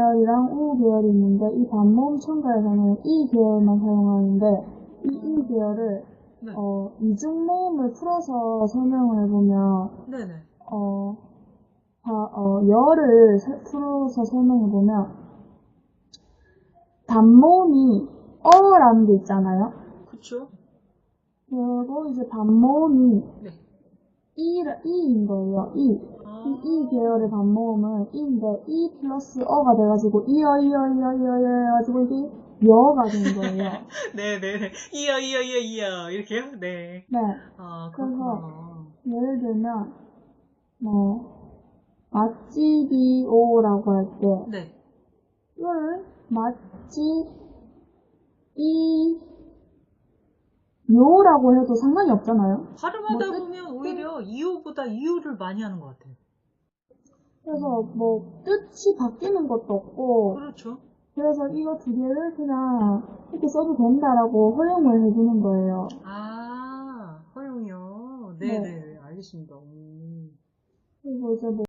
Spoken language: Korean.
반모음 계열이 있는데 이 반모음 첨가에서는 이 계열만 사용하는데 이 이 계열을 네. 어, 이중 모음을 풀어서 설명을 해보면 네네. 어, 다, 어, 열을 세- 풀어서 설명해보면 반모음이 어라는 게 있잖아요. 그쵸? 그리고 이제 반모음이 네. 이, 이인 거예요. 이. 아, 이, 이 계열의 반모음은 이인데 이 플러스 어가 돼가지고 이어 이어 이어 이어 이어 해가지고 이게 여가 된 거예요. 네네네. 이어, 이어, 이어, 이어. 이렇게요? 네. 네. 아, 그래서-. 예를 들면 뭐 맛집이오라고 할 때 네. 이거를 맛집 이 요라고 해도 상관이 없잖아요. 발음하다 뭐 뜻- 보면 오히려 이유보다 이유를 많이 하는 것 같아요. 그래서 뭐 뜻이 바뀌는 것도 없고 그렇죠. 그래서 이거 두 개를 그냥 이렇게 써도 된다라고 허용을 해주는 거예요. 아, 허용이요. 네. 네 네. 알겠습니다. 오. 그리고 이제 뭐